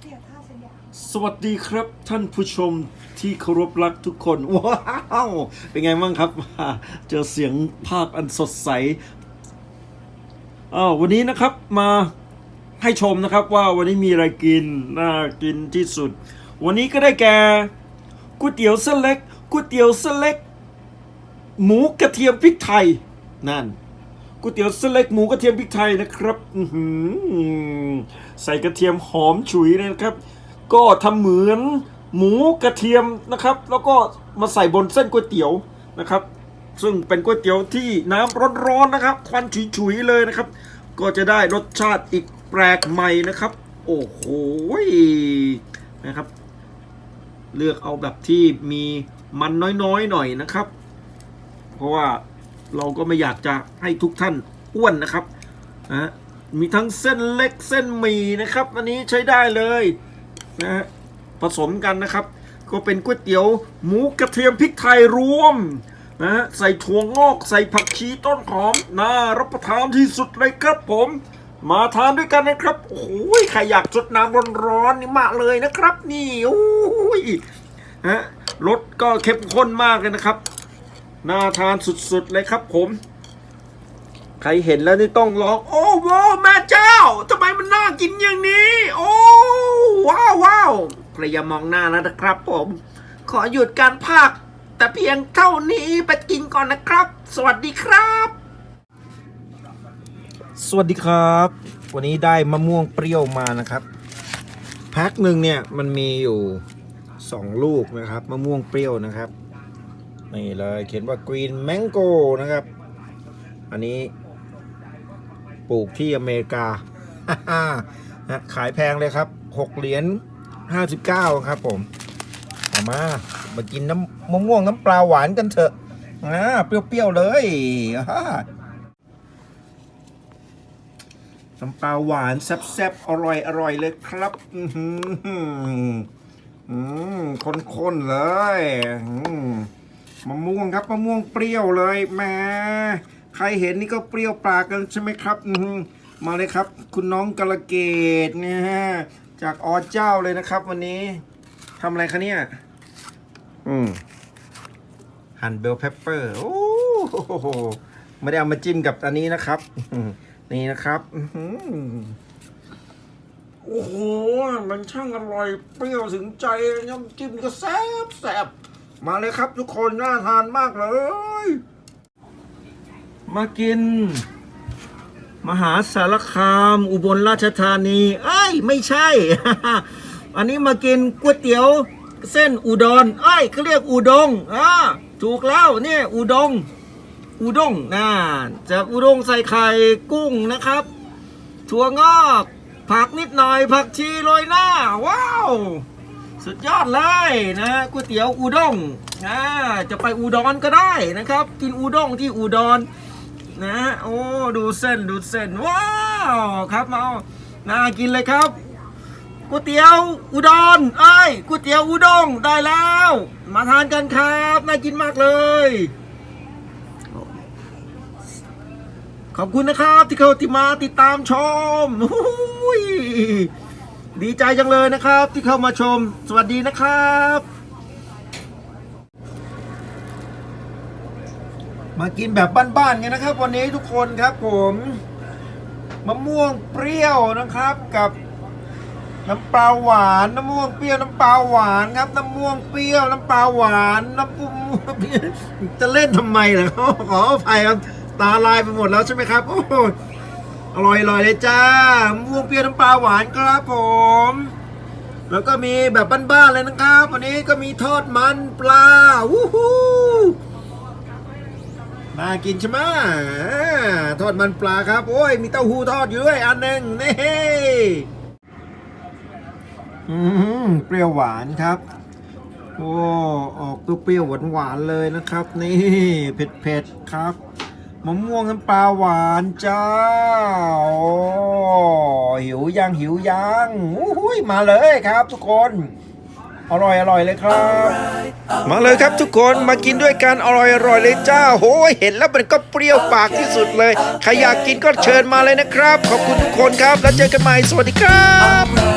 เปลี่ยนท่าสัญญาสวัสดีครับท่านผู้ชมที่เคารพรักทุกคน ว้าว เป็นไงบ้างครับ เจอเสียงภาพอันสดใสอ้าววันนี้นะครับมาให้ชมนะครับว่าวันนี้มีอะไรกิน น่ากินที่สุด วันนี้ก็ได้แก่ก๋วยเตี๋ยวเส้นเล็กก๋วยเตี๋ยวเส้นเล็ก หมูกระเทียมพริกไทยนั่น ก๋วยเตี๋ยวเส้นเล็กหมูกระเทียมพริกไทยนะครับอือหือใส่กระเทียมหอมฉุยเลยนะครับ ก็ทำเหมือนหมูกระเทียมนะครับ แล้วก็มาใส่บนเส้นก๋วยเตี๋ยวนะครับ ซึ่งเป็นก๋วยเตี๋ยวที่น้ำร้อนๆนะครับ ควันฉุยๆเลยนะครับ ก็จะได้รสชาติอีกแปลกใหม่นะครับ โอ้โหนะครับ เลือกเอาแบบที่มีมันน้อยๆหน่อยนะครับ เพราะว่า เราก็ไม่อยากจะให้ทุกท่านอ้วนนะครับนะมีทั้งเส้นเล็กเส้นหมี่นะครับอันนี้ใช้ได้เลยนะฮะผสมกันนะครับ ก็เป็นก๋วยเตี๋ยวหมูกระเทียมพริกไทยรวมนะฮะใส่ถั่วงอกใส่ผักชีต้นหอมน่ารับประทานที่สุดเลยครับผม มาทานด้วยกันนะครับโอ้โหใครอยากสดน้ำร้อนๆนี่มาเลยนะครับ นี่โอ้ยฮะรสก็เข้มข้นมากเลยนะครับ น่าทานสุดๆเลยครับผม ใครเห็นแล้วนี่ต้องร้อง โอ้โว้แม่เจ้าทำไมมันน่ากินอย่างนี้ โอ้ว้าวว้าวภรรยามองหน้าแล้วนะครับผม ขอหยุดการพากแต่เพียงเท่านี้ไปกินก่อนนะครับ สวัสดีครับ สวัสดีครับ วันนี้ได้มะม่วงเปรี้ยวมานะครับแพ็คหนึ่งเนี่ยมันมีอยู่สองลูกนะครับ มะม่วงเปรี้ยวนะครับ นี่เลยเขียนว่า Green Mango นะครับ อันนี้ปลูกที่อเมริกานะขายแพงเลยครับ6เหรียญ59ครับผมเอามา มากินน้ำมะม่วงน้ำปลาหวานกันเถอะอ่าเปรี้ยวๆเลยอ่าน้ำปลาหวานแซ่บๆอร่อยอร่อยเลยครับอือหืออืมข้นๆเลยอืม มะม่วงครับมะม่วงเปรี้ยวเลยแหม่ใครเห็นนี่ก็เปรี้ยวปากกันใช่ไหมครับอืมมาเลยครับ คุณน้องกระเกดเนี่ยจากอเจ้าเลยนะครับ วันนี้ทำอะไรคะเนี่ยอืมหั่นเบลเพปเปอร์โอ้โหไม่ได้เอามาจิ้มกับอันนี้นะครับอืมนี่นะครับอื้อหือโอ้โห มันช่างอร่อย เปรี้ยวถึงใจน้ำจิ้มก็แซ่บแซ่บ มาเลยครับทุกคนน่าทานมากเลย มากิน มหาสารคาม อุบลราชธานี เอ้ย ไม่ใช่ อันนี้มากินก๋วยเตี๋ยว เส้นอุดรเอ้ยเขาเรียกอุดงอ่าถูกแล้วเนี่ยอุดง อุดงน่าจะอุดงใส่ไข่กุ้งนะครับ ถั่วงอก ผักนิดหน่อยผักชีโรยหน้า ว้าว สุดยอดเลยนะก๋วยเตี๋ยวอุด้งนะจะไปอุดรก็ได้นะครับ กินอุด้งที่อุดรนนะโอ้ดูเส้นดูเส้นว้าวครับมาเอาน่ากินเลยครับก๋วยเตี๋ยวอุดรเอ้ก๋วยเตี๋ยวอุด้งได้แล้ว มาทานกันครับน่ากินมากเลย ขอบคุณนะครับที่เขาที่มาติดตามชมอุ้ย ดีใจจังเลยนะครับที่เข้ามาชม สวัสดีนะครับ มากินแบบบ้านๆกันนะครับ วันนี้ทุกคนครับผมมะม่วงเปรี้ยวนะครับกับน้ำปลาหวานน้ำม่วงเปรี้ยวน้ำปลาหวานครับน้ำม่วงเปรี้ยวน้ำปลาหวานน้ำปุ้มจะเล่นทำไมล่ะขออภัยครับตาลายไปหมดแล้วใช่ไหมครับโอ้ อร่อยๆเลยจ้ามะม่วงเปรี้ยวน้ำปลาหวานครับผม แล้วก็มีแบบบ้านๆเลยนะครับ วันนี้ก็มีทอดมันปลาวู้ฮู้น่ากินใช่ไหมอทอดมันปลาครับ โอ้ย มีเต้าหู้ทอดอยู่ด้วยอันหนึ่งนี่อืมเปรี้ยวหวานครับ โอ้ ออกเปรี้ยวหวานๆเลยนะครับ นี่เผ็ดๆครับ มะม่วงน้ำปลาหวานจ้าโอ้หิวยังหิวยังอู้หูยมาเลยครับทุกคนอร่อยอร่อยเลยครับ มาเลยครับทุกคนมากินด้วยกันอร่อยอร่อยเลยจ้าโอ้ยเห็นแล้วมันก็เปรี้ยวปากที่สุดเลยใครอยากกินก็เชิญมาเลยนะครับ ขอบคุณทุกคนครับแล้วเจอกันใหม่สวัสดีครับ